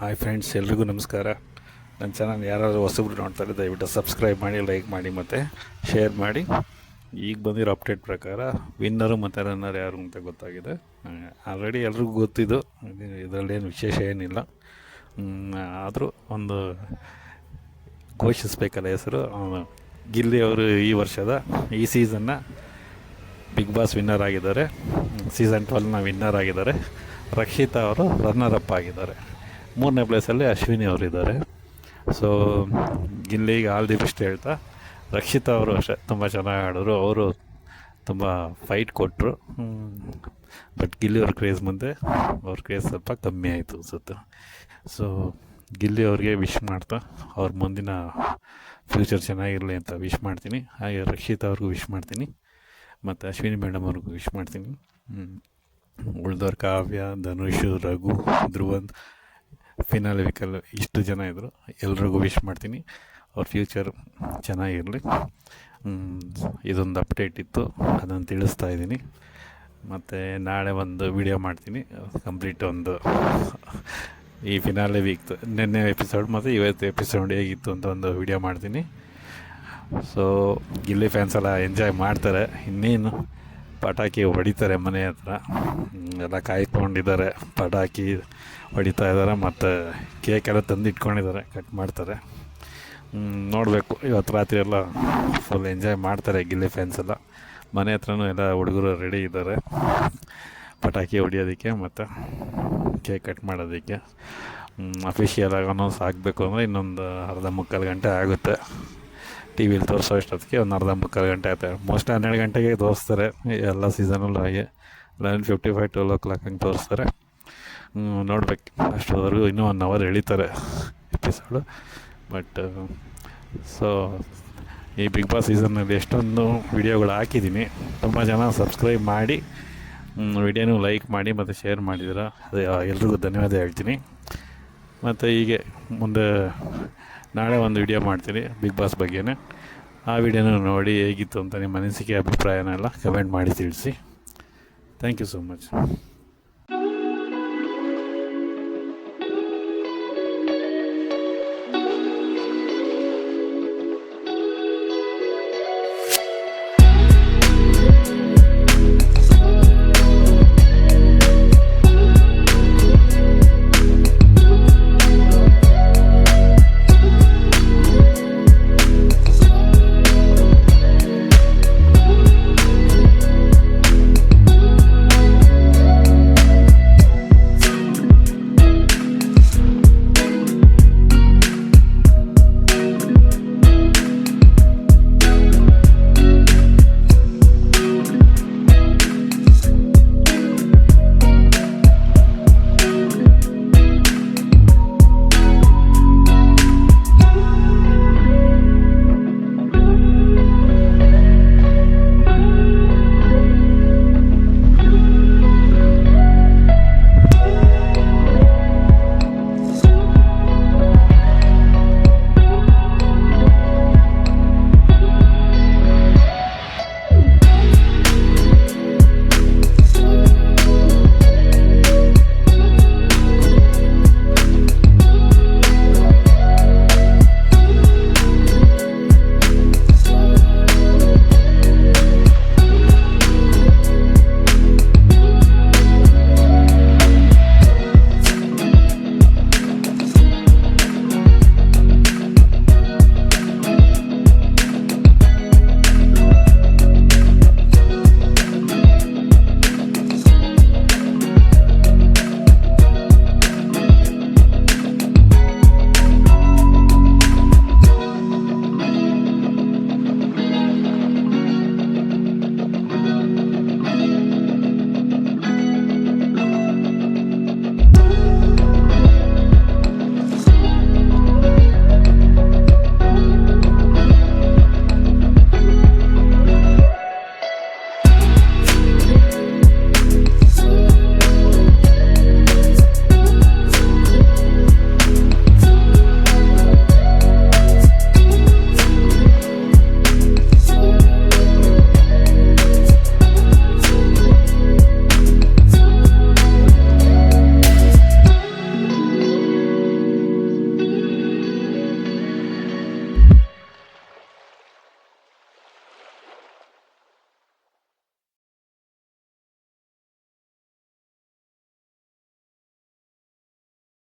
Hi friends ಎಲ್ರಿಗೂ ನಮಸ್ಕಾರ. ನನ್ನ ಚಾನಲ್ ಯಾರಾದರೂ ಹೊಸಬ್ರು ನೋಡ್ತಾರೆ, ದಯವಿಟ್ಟು ಸಬ್ಸ್ಕ್ರೈಬ್ ಮಾಡಿ ಲೈಕ್ ಮಾಡಿ ಮತ್ತು ಶೇರ್ ಮಾಡಿ. ಈಗ ಬಂದಿರೋ ಅಪ್ಡೇಟ್ ಪ್ರಕಾರ ವಿನ್ನರು ಮತ್ತು ರನ್ನರ್ ಯಾರು ಅಂತ ಗೊತ್ತಾಗಿದೆ. ಆಲ್ರೆಡಿ ಎಲ್ರಿಗೂ ಗೊತ್ತಿದ್ದು, ಇದರಲ್ಲೇನು ವಿಶೇಷ ಏನಿಲ್ಲ. ಆದರೂ ಒಂದು ಘೋಷಿಸ್ಬೇಕಲ್ಲ ಹೆಸರು. ಗಿಲ್ಲಿ ಅವರು ಈ ವರ್ಷದ, ಈ ಸೀಸನ್ನ ಬಿಗ್ ಬಾಸ್ ವಿನ್ನರ್ ಆಗಿದ್ದಾರೆ. ಸೀಸನ್ ಟ್ವೆಲ್ನ ವಿನ್ನರ್ ಆಗಿದ್ದಾರೆ. ರಕ್ಷಿತಾ ಅವರು ರನ್ನರ್ ಅಪ್ ಆಗಿದ್ದಾರೆ. ಮೂರನೇ ಪ್ಲೇಸಲ್ಲಿ ಅಶ್ವಿನಿ ಅವರಿದ್ದಾರೆ. ಸೊ ಗಿಲ್ಲಿಗೆ ಆಲ್ ದಿ ಬೆಸ್ಟ್ ಹೇಳ್ತಾ, ರಕ್ಷಿತಾ ಅವರು ಅಷ್ಟೇ, ತುಂಬ ಚೆನ್ನಾಗಿ ಆಡಿದ್ರು. ಅವರು ತುಂಬ ಫೈಟ್ ಕೊಟ್ಟರು ಬಟ್ ಗಿಲ್ಲಿ ಅವ್ರ ಕ್ರೇಜ್ ಮುಂದೆ, ಅವ್ರ ಕ್ರೇಜ್ ಸ್ವಲ್ಪ ಕಮ್ಮಿ ಆಯಿತು ಅನ್ಸುತ್ತೆ. ಸೊ ಗಿಲ್ಲಿ ಅವ್ರಿಗೆ ವಿಶ್ ಮಾಡ್ತಾ, ಅವ್ರ ಮುಂದಿನ ಫ್ಯೂಚರ್ ಚೆನ್ನಾಗಿರಲಿ ಅಂತ ವಿಶ್ ಮಾಡ್ತೀನಿ. ಹಾಗೆ ರಕ್ಷಿತಾ ಅವ್ರಿಗೂ ವಿಶ್ ಮಾಡ್ತೀನಿ. ಮತ್ತು ಅಶ್ವಿನಿ ಮೇಡಮ್ ಅವ್ರಿಗೂ ವಿಶ್ ಮಾಡ್ತೀನಿ. ಉಳ್ದವ್ರ ಕಾವ್ಯ, ಧನುಷ್, ರಘು ಧ್ರುವಂತ್ ಫಿನಾಲ್ ವಿಕಲ್ ಇಷ್ಟು ಜನ ಇದ್ದರು ಎಲ್ರಿಗೂ ವಿಶ್ ಮಾಡ್ತೀನಿ. ಅವ್ರ ಫ್ಯೂಚರ್ ಚೆನ್ನಾಗಿರಲಿ. ಇದೊಂದು ಅಪ್ಡೇಟ್ ಇತ್ತು. ಅದನ್ನು ತಿಳಿಸ್ತಾ ಇದ್ದೀನಿ. ಮತ್ತು ನಾಳೆ ಒಂದು ವಿಡಿಯೋ ಮಾಡ್ತೀನಿ. ಕಂಪ್ಲೀಟ್ ಒಂದು ಈ ಫಿನಾಲೆ ವೀಕ್ ನಿನ್ನೆ ಎಪಿಸೋಡ್ ಮತ್ತು ಇವತ್ತು ಎಪಿಸೋಡ್ ಹೇಗಿತ್ತು ಅಂತ ಒಂದು ವಿಡಿಯೋ ಮಾಡ್ತೀನಿ. ಸೊ ಗಿಲ್ಲಿ ಫ್ಯಾನ್ಸ್ ಎಲ್ಲ ಎಂಜಾಯ್ ಮಾಡ್ತಾರೆ. ಇನ್ನೇನು? ಪಟಾಕಿ ಹೊಡಿತಾರೆ ಮನೆ ಹತ್ರ. ಎಲ್ಲ ಕಾಯ್ಕೊಂಡಿದ್ದಾರೆ. ಪಟಾಕಿ ಹೊಡಿತಾ ಇದ್ದಾರೆ ಮತ್ತು ಕೇಕೆಲ್ಲ ತಂದು ಇಟ್ಕೊಂಡಿದ್ದಾರೆ ಕಟ್ ಮಾಡ್ತಾರೆ. ನೋಡಬೇಕು. ಇವತ್ತು ರಾತ್ರಿ ಎಲ್ಲ ಫುಲ್ ಎಂಜಾಯ್ ಮಾಡ್ತಾರೆ ಗಿಲ್ಲಿ ಫ್ಯಾನ್ಸ್ ಎಲ್ಲ. ಮನೆ ಹತ್ರನೂ ಎಲ್ಲ ಹುಡುಗರು ರೆಡಿ ಇದ್ದಾರೆ. ಪಟಾಕಿ ಹೊಡಿಯೋದಕ್ಕೆ ಮತ್ತು ಕೇಕ್ ಕಟ್ ಮಾಡೋದಕ್ಕೆ. ಅಫಿಷಿಯಲ್ ಆಗಿ ಅನೌನ್ಸ್ ಆಗಬೇಕು ಅಂದರೆ ಇನ್ನೊಂದು ಅರ್ಧ ಮುಕ್ಕಾಲು ಗಂಟೆ ಆಗುತ್ತೆ. ಟಿ ವಿಲಿ ತೋರಿಸೋ ಅಷ್ಟೊತ್ತಿಗೆ ಒಂದು ಅರ್ಧ ಮುಕ್ಕಾಲು ಗಂಟೆ ಆಯ್ತು. ಮೋಸ್ಟ್ ಹನ್ನೆರಡು ಗಂಟೆಗೆ ತೋರಿಸ್ತಾರೆ. ಎಲ್ಲ ಸೀಸನಲ್ಲೂ ಹಾಗೆ. Eleven fifty five twelve o'clock ಹಂಗೆ ತೋರಿಸ್ತಾರೆ. ನೋಡ್ಬೇಕು. ಅಷ್ಟೋದ್ರಿಗೂ ಇನ್ನೂ ಒನ್ ಅವರ್ ಎಳಿತಾರೆ ಎಪಿಸೋಡು ಬಟ್ ಸೊ ಈ ಬಿಗ್ ಬಾಸ್ ಸೀಸನ್ನಲ್ಲಿ ಎಷ್ಟೊಂದು ವಿಡಿಯೋಗಳು ಹಾಕಿದ್ದೀನಿ. ತುಂಬ ಜನ ಸಬ್ಸ್ಕ್ರೈಬ್ ಮಾಡಿ ವಿಡಿಯೋನೂ ಲೈಕ್ ಮಾಡಿ ಮತ್ತು ಶೇರ್ ಮಾಡಿದ್ರೆ ಅದೇ, ಎಲ್ರಿಗೂ ಧನ್ಯವಾದ ಹೇಳ್ತೀನಿ. ಮತ್ತು ಹೀಗೆ ಮುಂದೆ ನಾಳೆ ಒಂದು ವಿಡಿಯೋ ಮಾಡ್ತೀನಿ ಬಿಗ್ ಬಾಸ್ ಬಗ್ಗೆನೇ. ಆ ವಿಡಿಯೋನ ನೋಡಿ ಹೇಗಿತ್ತು ಅಂತ ನಿಮ್ಮ ಅನಿಸಿಕೆ, ಅಭಿಪ್ರಾಯನೆಲ್ಲ ಕಮೆಂಟ್ ಮಾಡಿ ತಿಳಿಸಿ. Thank you so much